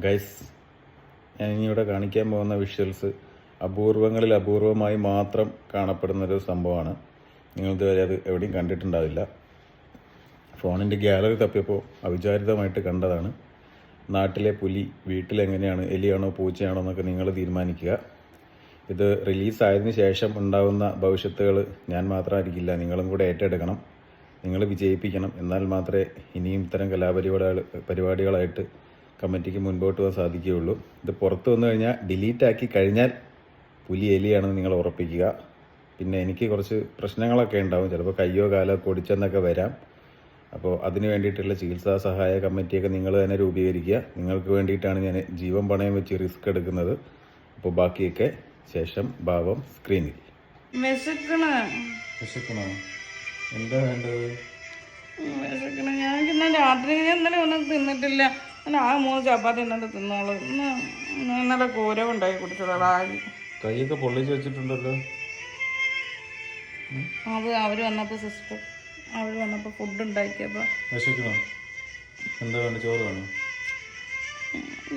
Guys ഞാൻ ഇനി ഇവിടെ കാണിക്കാൻ പോകുന്ന വിഷ്വൽസ് അപൂർവങ്ങളിൽ അപൂർവമായി മാത്രം കാണപ്പെടുന്നൊരു സംഭവമാണ്. നിങ്ങൾ ഇതുവരെ അത് എവിടെയും കണ്ടിട്ടുണ്ടാവില്ല. ഫോണിന്റെ ഗ്യാലറി തപ്പിയപ്പോൾ അവിചാരിതമായിട്ട് കണ്ടതാണ്. നാട്ടിലെ പുലി വീട്ടിലെങ്ങനെയാണ് എലിയാണോ പൂച്ചയാണോ എന്നൊക്കെ നിങ്ങൾ തീരുമാനിക്കുക. ഇത് റിലീസായതിനു ശേഷം ഉണ്ടാകുന്ന ഭവിഷ്യത്തുകൾ ഞാൻ മാത്രമായിരിക്കില്ല നിങ്ങളും കൂടെ ഏറ്റെടുക്കണം. നിങ്ങൾ വിജയിപ്പിക്കണം. എന്നാൽ മാത്രമേ ഇനിയും ഇത്തരം കലാപരിപാടികൾ പരിപാടികളായിട്ട് കമ്മിറ്റിക്ക് മുൻപോട്ട് പോകാൻ സാധിക്കുകയുള്ളൂ. ഇത് പുറത്ത് വന്നു കഴിഞ്ഞാൽ ഡിലീറ്റ് ആക്കി കഴിഞ്ഞാൽ പുലി എലിയാണെന്ന് നിങ്ങൾ ഉറപ്പിക്കുക. പിന്നെ എനിക്ക് കുറച്ച് പ്രശ്നങ്ങളൊക്കെ ഉണ്ടാവും. ചിലപ്പോൾ കയ്യോ കാലോ പൊടിച്ചെന്നൊക്കെ വരാം. അപ്പോൾ അതിന് വേണ്ടിയിട്ടുള്ള ചികിത്സാ സഹായ കമ്മിറ്റിയൊക്കെ നിങ്ങൾ തന്നെ രൂപീകരിക്കുക. നിങ്ങൾക്ക് വേണ്ടിയിട്ടാണ് ഞാൻ ജീവൻ പണയം വെച്ച് റിസ്ക് എടുക്കുന്നത്. അപ്പോൾ ബാക്കിയൊക്കെ ശേഷം ഭാവം സ്ക്രീനിൽ. എന്താ വേണ്ടത്? ഞാൻ രാത്രി ഞാൻ ഇന്നലെ ഒന്നും തിന്നിട്ടില്ല. ഞാൻ ആ മൂന്ന് ചപ്പാത്തി ഇന്നലെ തിന്നോളൂ. ഇന്ന് ഇന്ന് ഇന്നലെ കൂരവുണ്ടായി കുടിച്ചതാ റാഗി. കൈയൊക്കെ പൊള്ളിച്ച് വെച്ചിട്ടുണ്ടല്ലോ. അത് അവർ വന്നപ്പോൾ സിസ്റ്റർ അവർ വന്നപ്പോൾ ഫുഡ് ഉണ്ടാക്കിയപ്പോൾ വിശക്കണോ? എന്താ വേണ്ട? ചോറ് വേണോ?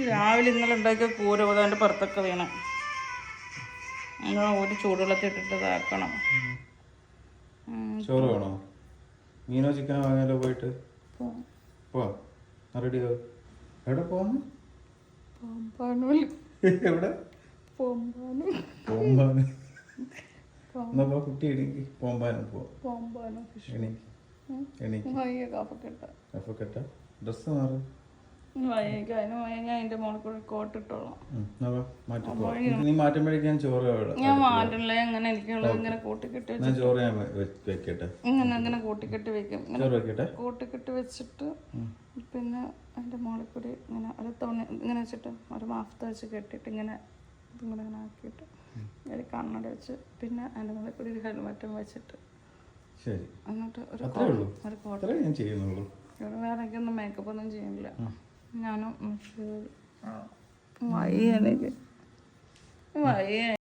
രാവിലെ ഇന്നലെ ഉണ്ടാക്കിയ കൂര അതിന്റെ പുറത്തൊക്കെ വീണം. ഒരു ചൂടുവെള്ളത്തിൽ ഇട്ടിട്ട് ഇതാക്കണം. ചോറ് വേണോ? മീനോ ചിക്കനോ വാങ്ങാലോ പോയിട്ട്? പോ- പോവാ റെഡിയോ എവിടെ പോവാന്ന് എവിടെ? പോമ്പാന് എന്നാ പോ കുട്ടി എണീക്ക്. പോമ്പാനും പോവാം ഡ്രസ് എണീക്ക്. കഫക്കെട്ട മാറ്. നീ മാറ്റുമ്പോഴേക്കും ഞാൻ ചോറ് ഞാൻ മാറ്റില്ല എങ്ങനെ എനിക്കുള്ളത് ഇങ്ങനെ കൂട്ടിക്കെട്ടി വെച്ച് ഞാൻ ചോറ് ഞാൻ വെക്കട്ടെ. ഇങ്ങനെ ഇങ്ങനെ കൂട്ടിക്കെട്ടി വെക്കും. കൂട്ടിക്കെട്ടി വെച്ചിട്ട് പിന്നെ അതിന്റെ മുകളിൽ കൂടി ഇങ്ങനെ ഒരു തുണി ഇങ്ങനെ വെച്ചിട്ട് ഒരു മാഫ്ത വെച്ച് കെട്ടിയിട്ട് ഇങ്ങനെ ഇങ്ങനെ ഇങ്ങനെ ആക്കിയിട്ട് ഒരു കണ്ണട വെച്ച് പിന്നെ അതിന്റെ മുകളിൽ കൂടി ഒരു ഹെൽമെറ്റും വെച്ചിട്ട് ശരി. എന്നിട്ട് ഒരു ഉള്ളൂ. ഒരു കോട്ട. ഇവിടെ വേറെ ഒന്നും മേക്കപ്പ് ഒന്നും ചെയ്യുന്നില്ല. ഞാനും വയ്യ എനിക്ക്. വയ്യ